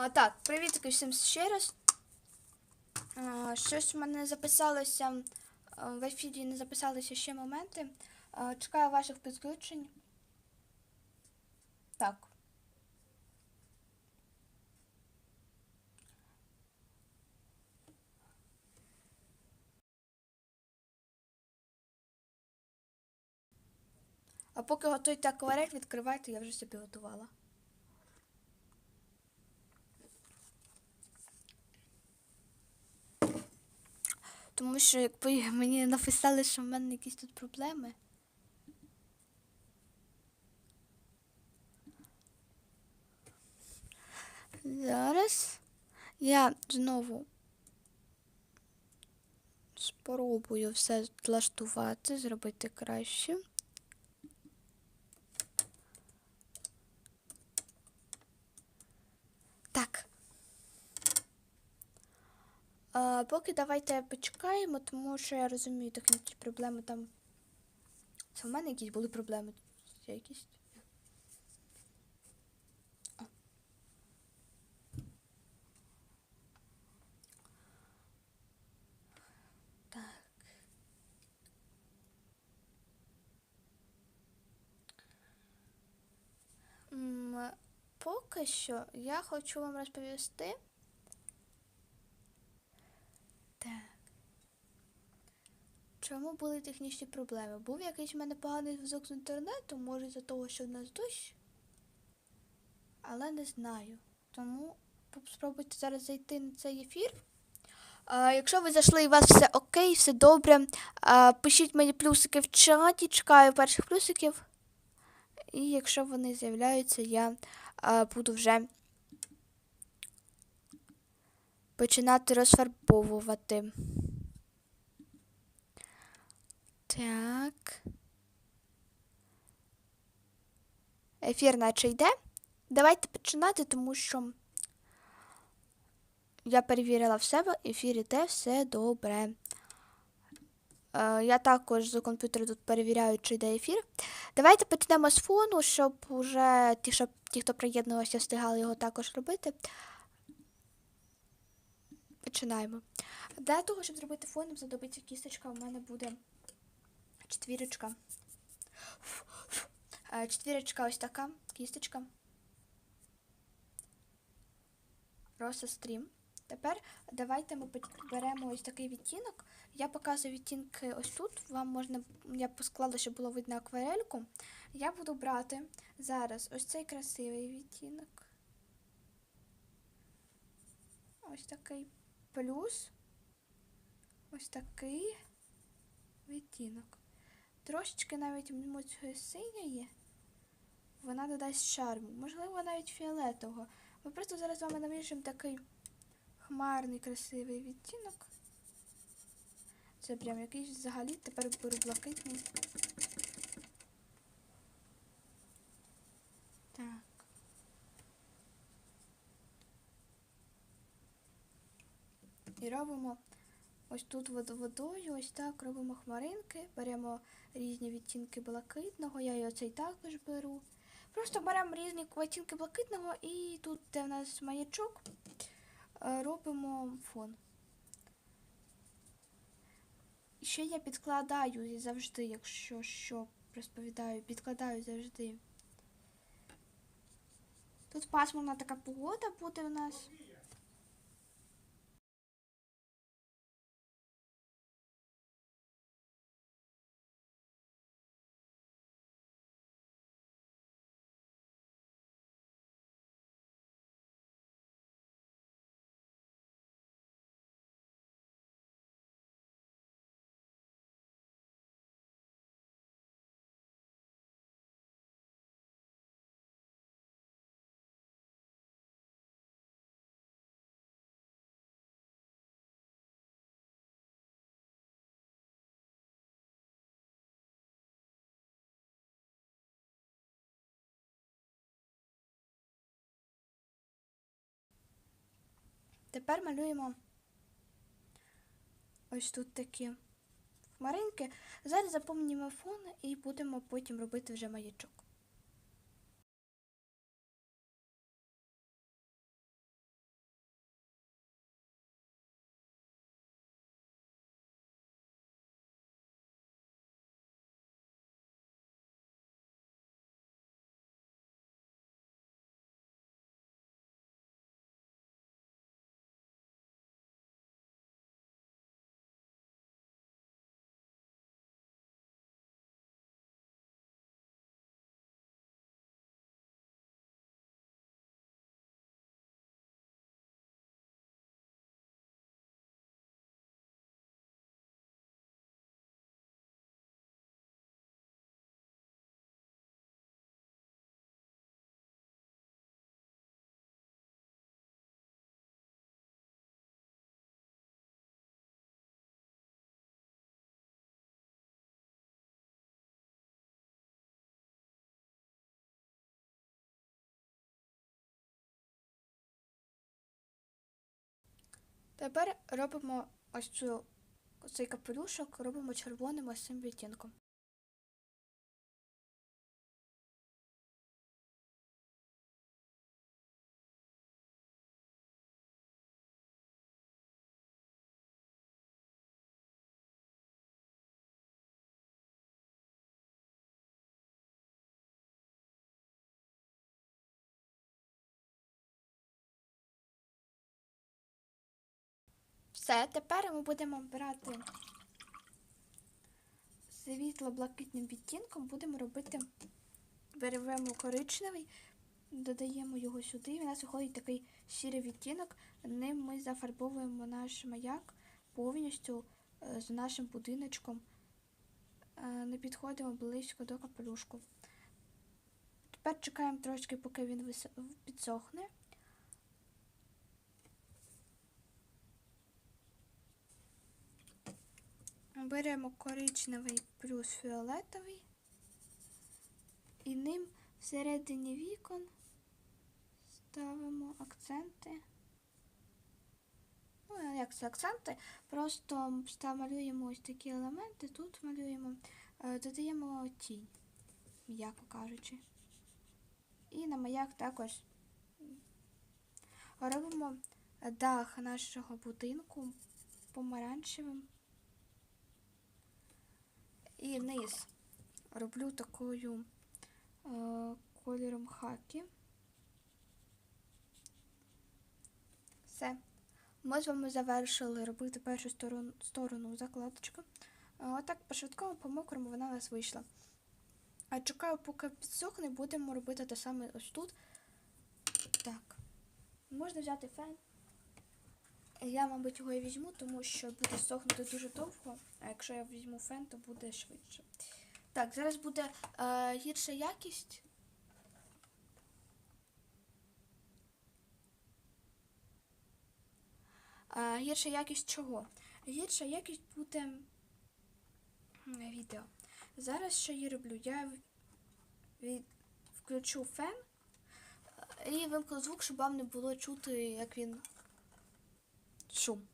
А, так, привіт всім ще раз. А, щось в мене записалося в ефірі, не записалися ще моменти. А, чекаю ваших підключень. Так. А поки готуєте акварель, відкривайте, я вже собі готувала. Тому що якби мені написали, що в мене якісь тут проблеми. Зараз я знову спробую все влаштувати, зробити краще. Так. А, поки давайте почекаємо, тому що я розумію технічні проблеми там. Це в мене якісь були проблеми. Є якісь. Так. Поки що я хочу вам розповісти. Чому були технічні проблеми? Був якийсь в мене поганий зв'язок з інтернетом, може за того, що в нас дощ. Але не знаю. Тому спробуйте зараз зайти на цей ефір. А, якщо ви зайшли і у вас все окей, все добре, а, пишіть мені плюсики в чаті, чекаю перших плюсиків. І якщо вони з'являються, я а, буду вже починати розфарбовувати. Так. Ефір наче йде. Давайте починати, тому що я перевірила в себе, ефір іде все добре. Е, я також за комп'ютера тут перевіряю, чи йде ефір. Давайте почнемо з фону, щоб уже ті, щоб, ті хто приєднувався, встигали його також робити. Починаємо. Для того, щоб зробити фон, знадобиться кісточка, у мене буде четвірочка. Е, Четвірочка ось така, кісточка. Роса стрім. Тепер давайте ми беремо ось такий відтінок. Я показую відтінки ось тут. Вам можна, я посклала, щоб було видно акварельку. Я буду брати зараз ось цей красивий відтінок. Ось такий плюс. Ось такий відтінок. Трошечки навіть цього синя. Вона додасть шарму. Можливо, навіть фіолетового. Ми просто зараз з вами намішуємо такий хмарний красивий відтінок. Це прям якийсь взагалі тепер беру блакитний. Так. І робимо ось тут водою, ось так робимо хмаринки, беремо різні відтінки блакитного, я і оцей також беру. Просто беремо різні відтінки блакитного і тут, де в нас маячок, робимо фон. Ще я підкладаю завжди, якщо що розповідаю, підкладаю завжди. Тут пасмурна така погода буде у нас. Тепер малюємо ось тут такі хмаринки. Зараз заповнюємо фон і будемо потім робити вже маячок. Тепер робимо ось цю цей капелюшок, робимо червоним ось цим відтінком. Все, тепер ми будемо брати світло-блакитним відтінком, будемо робити, беремо коричневий, додаємо його сюди, і в нас виходить такий сірий відтінок. Ним ми зафарбовуємо наш маяк повністю е, з нашим будиночком. Е, Не підходимо близько до капелюшку. Тепер чекаємо трошки, поки він підсохне. Беремо коричневий плюс фіолетовий і ним всередині вікон ставимо акценти. Ну, як це акценти? Просто малюємо ось такі елементи, тут малюємо, е, додаємо тінь, м'яко кажучи. І на маяк також робимо дах нашого будинку помаранчевим. І низ роблю такою е, кольором хакі. Все. Ми з вами завершили робити першу сторону, сторону закладочка. Е, Отак по швидкому по мокрому вона у нас вийшла. А чекаю, поки підсохне, будемо робити те саме ось тут. Так. Можна взяти фен. Я, мабуть, його і візьму, тому що буде сохнути дуже довго, а якщо я візьму фен, то буде швидше. Так, зараз буде е, гірша якість. Е, гірша якість чого? Гірша якість буде відео. Зараз що я роблю? Я від... включу фен е, і вимкну звук, щоб вам не було чути, як він Şum.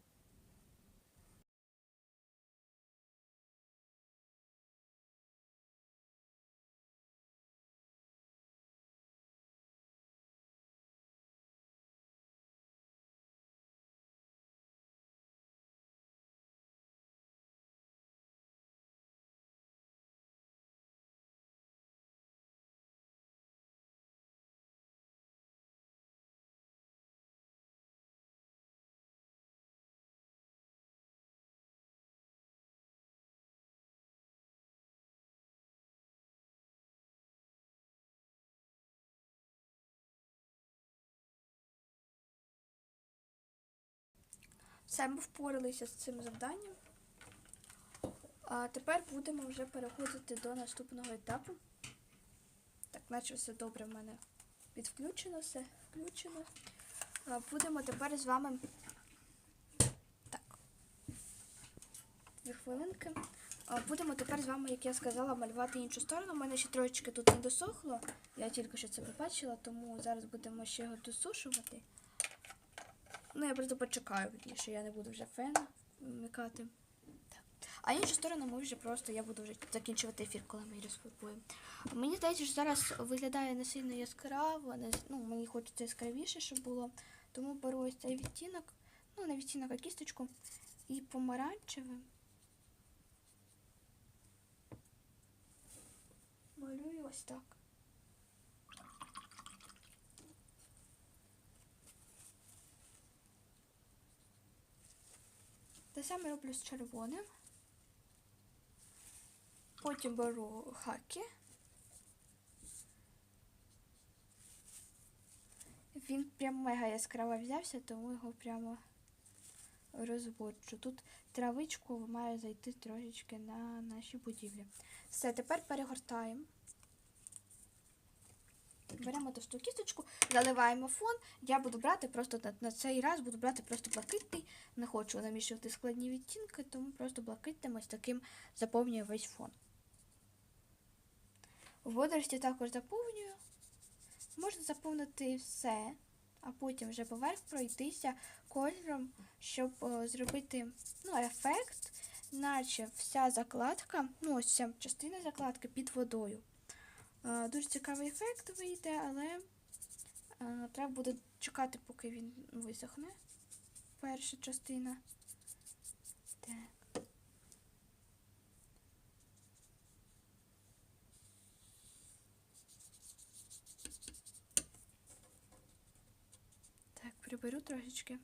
Все, ми впоралися з цим завданням. А тепер будемо вже переходити до наступного етапу. Так, наче все добре в мене підключено, все включено. А, Будемо тепер з вами. Так. Дві хвилинки. А, Будемо тепер з вами, як я сказала, малювати іншу сторону. У мене ще трошечки тут не досохло. Я тільки що це побачила, тому зараз будемо ще його досушувати. Ну, я просто почекаю, що я не буду вже фена вмикати. А іншу сторону ми вже просто я буду вже закінчувати ефір, коли ми її розфарбуємо. Мені здається, що зараз виглядає не сильно яскраво, не, ну, мені хочеться яскравіше, щоб було. Тому беру ось цей відтінок, ну не відтінок, а кісточку, і помаранчевим. Малюю ось так. Те саме роблю з червоним. Потім беру хаки. Він прям мега яскраво взявся, тому його прямо розводжу. Тут травичку має зайти трошечки на наші будівлі. Все, тепер перегортаємо. Беремо товсту кісточку, заливаємо фон. Я буду брати просто на, на цей раз буду брати просто блакитний. Не хочу намішувати складні відтінки, тому просто блакитним ось таким заповнюю весь фон. Водорості також заповнюю. Можна заповнити все, а потім вже поверх пройтися кольором, щоб е, зробити ну, ефект, наче вся закладка, ну ось ця частина закладки під водою. Дуже цікавий ефект вийде, але треба буде чекати, поки він висохне. Перша частина. Так. Так, приберу трошечки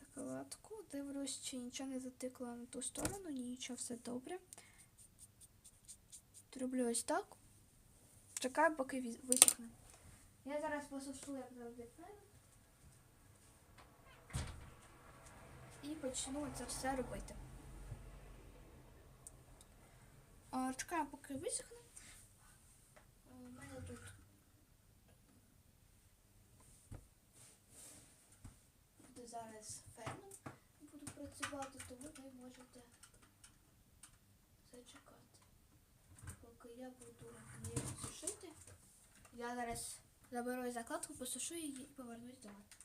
закладку. Дивлюсь, чи нічого не затикло на ту сторону, ні, нічого, все добре. Роблю ось так. Чекаю, поки висохне. Я зараз посушу, як завжди фен. І почну це все робити. Чекаю, поки висохне. У мене тут буду зараз феном буду працювати, тому ви можете зачекати. Поки я буду її сушити. Я зараз заберу закладку, посушу її і повернусь до вас.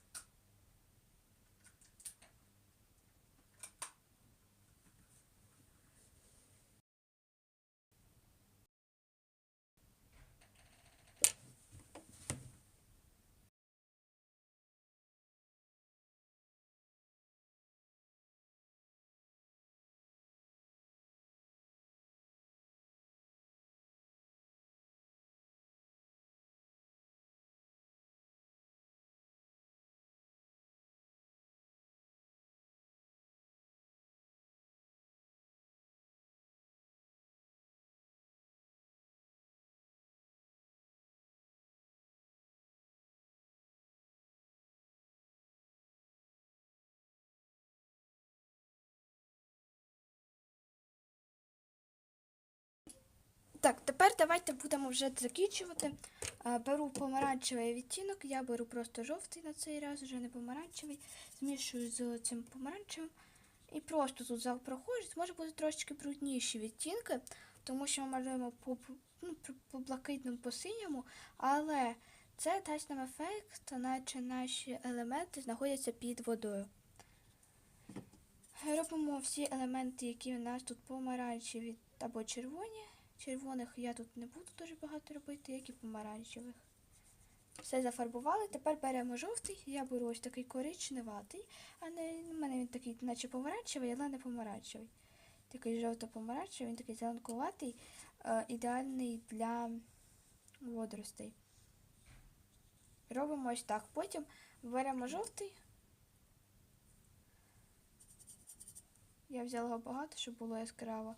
Так, тепер давайте будемо вже закінчувати. Беру помаранчевий відтінок, я беру просто жовтий на цей раз, вже не помаранчевий. Змішую з цим помаранчевим. І просто тут за прохожість може бути трошечки брудніші відтінки, тому що ми малюємо по, ну, по блакитному, по синьому, але це дасть нам ефект, наче наші елементи знаходяться під водою. Робимо всі елементи, які у нас тут помаранчеві або червоні. Червоних я тут не буду дуже багато робити, як і помаранчевих. Все зафарбували. Тепер беремо жовтий. Я беру ось такий коричневатий, а не у мене він такий, наче помаранчевий, але не помаранчевий. Такий жовто-помаранчевий, він такий зеленкуватий, е, ідеальний для водоростей. Робимо ось так. Потім беремо жовтий. Я взяла його багато, щоб було яскраво.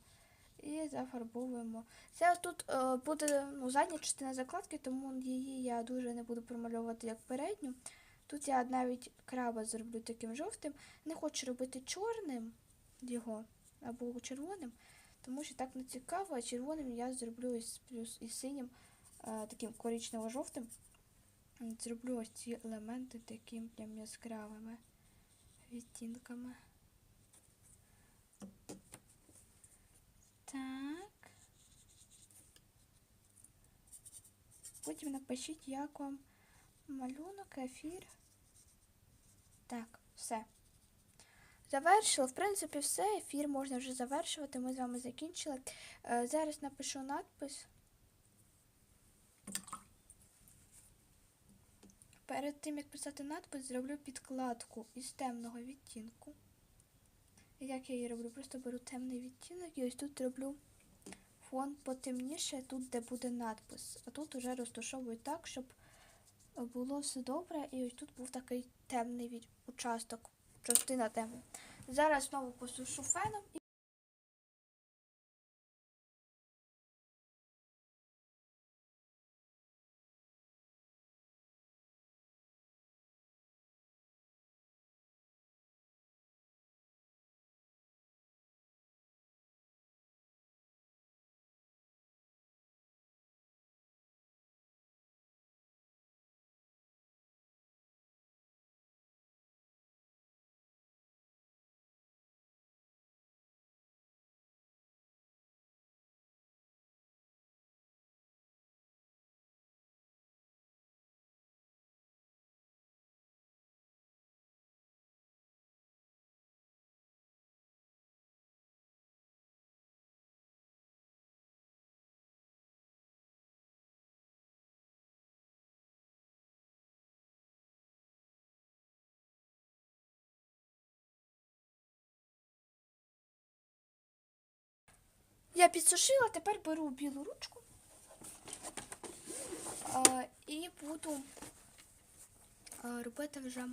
І зафарбовуємо. Це тут е, буде ну, задня частина закладки, тому її я дуже не буду промальовувати як передню. Тут я навіть краба зроблю таким жовтим. Не хочу робити чорним його або червоним, тому що так не цікаво, а червоним я зроблю із, плюс із синім, е, таким коричнево-жовтим. Зроблю ось ці елементи таким прям яскравими відтінками. Так. Потім напишіть, як вам малюнок, ефір. Так, все. Завершила. В принципі, все. Ефір можна вже завершувати. Ми з вами закінчили. Е, зараз напишу надпис. Перед тим, як писати надпис, зроблю підкладку із темного відтінку. Як я її роблю? Просто беру темний відтінок і ось тут роблю фон потемніше, тут, де буде надпис. А тут уже розташовую так, щоб було все добре. І ось тут був такий темний від... участок, частина теми. Зараз знову посушу феном. Я підсушила, тепер беру білу ручку і буду робити вже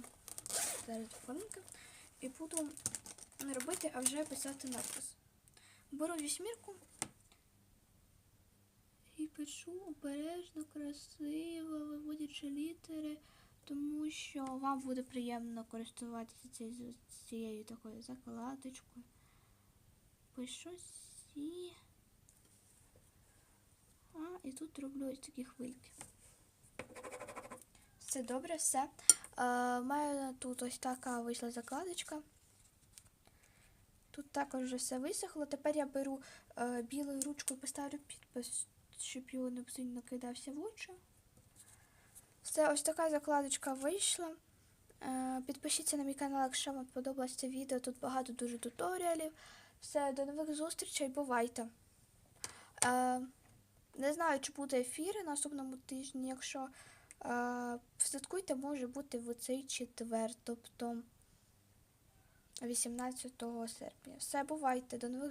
зараз хвилинки. І буду не робити, а вже писати надпис. Беру вісьмірку і пишу обережно, красиво, виводячи літери, тому що вам буде приємно користуватися цією, такою закладочкою. Пишу сі. А, і тут роблю ось такі хвильки. Все добре, все. Е, в мене тут ось така вийшла закладочка. Тут також вже все висохло. Тепер я беру е, білою ручкою, поставлю підпис, щоб його не сильно кидався в очі. Все, ось така закладочка вийшла. Е, підпишіться на мій канал, якщо вам сподобалось це відео. Тут багато дуже туторіалів. Все, до нових зустрічей, бувайте. Е, не знаю, чи буде ефір на наступному тижні. Якщо е, слідкуйте, може бути в цей четвер, тобто 18 серпня. Все, бувайте, до нових